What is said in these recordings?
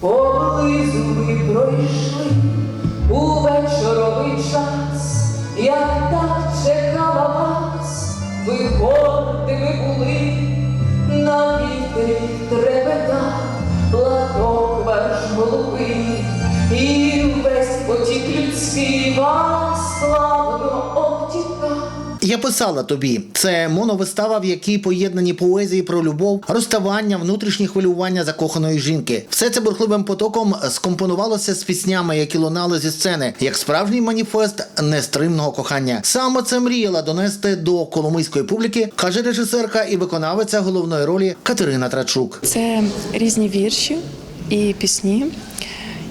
Поблизу ви пройшли. У вечоровий час, я так чекала вас, виходьте ви були, на вітрі трепета, платок ваш голубий, і весь потік людський вас славно обтікав. Я писала тобі, це моновистава, в якій поєднані поезії про любов, розставання, внутрішні хвилювання закоханої жінки. Все це бурхливим потоком скомпонувалося з піснями, які лунали зі сцени, як справжній маніфест нестримного кохання. Саме це мріяла донести до коломийської публіки, каже режисерка і виконавиця головної ролі Катерина Трачук. Це різні вірші і пісні,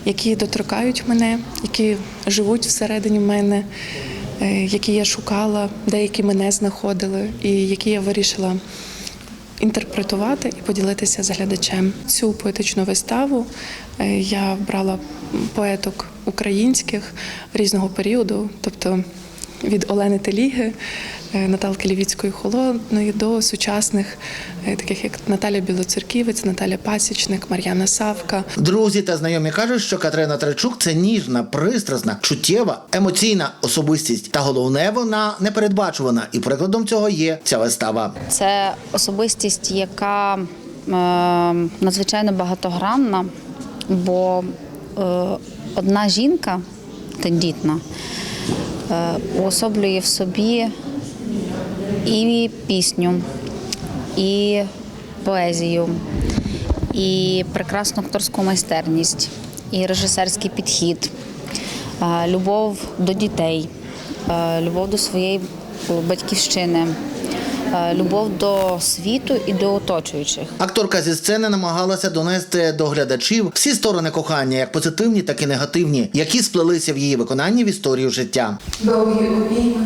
які доторкають мене, які живуть всередині мене, які я шукала, деякі мене знаходили, і які я вирішила інтерпретувати і поділитися з глядачем. Цю поетичну виставу е, я брала поеток українських різного періоду, тобто від Олени Теліги, е, Наталки Лівіцької Холодної до сучасних, е, таких як Наталя Білоцерківець, Наталя Пасічник, Мар'яна Савка. Друзі та знайомі кажуть, що Катерина Трачук це ніжна, пристрасна, чуттєва, емоційна особистість. Та головне, вона непередбачувана. І прикладом цього є ця вистава. Це особистість, яка е, надзвичайно багатогранна, бо е, одна жінка тендітна е, уособлює в собі і пісню, і поезію, і прекрасну акторську майстерність, і режисерський підхід, любов до дітей, любов до своєї батьківщини, любов до світу і до оточуючих. Акторка зі сцени намагалася донести до глядачів всі сторони кохання, як позитивні, так і негативні, які сплелися в її виконанні в історію життя. довгі обійми,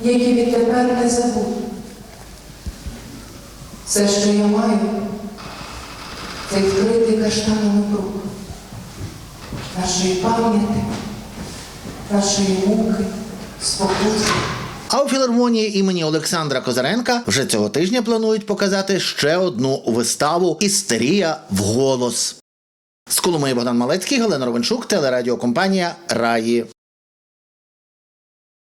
які відтепер не забуду. Все, що я маю, це вкритий каштановий круг нашої пам'яті, нашої муки, спокуси. А у філармонії імені Олександра Козаренка вже цього тижня планують показати ще одну виставу Істерія вголос. З Коломиї Богдан Малецький, Галина Ровенчук, телерадіокомпанія Раї.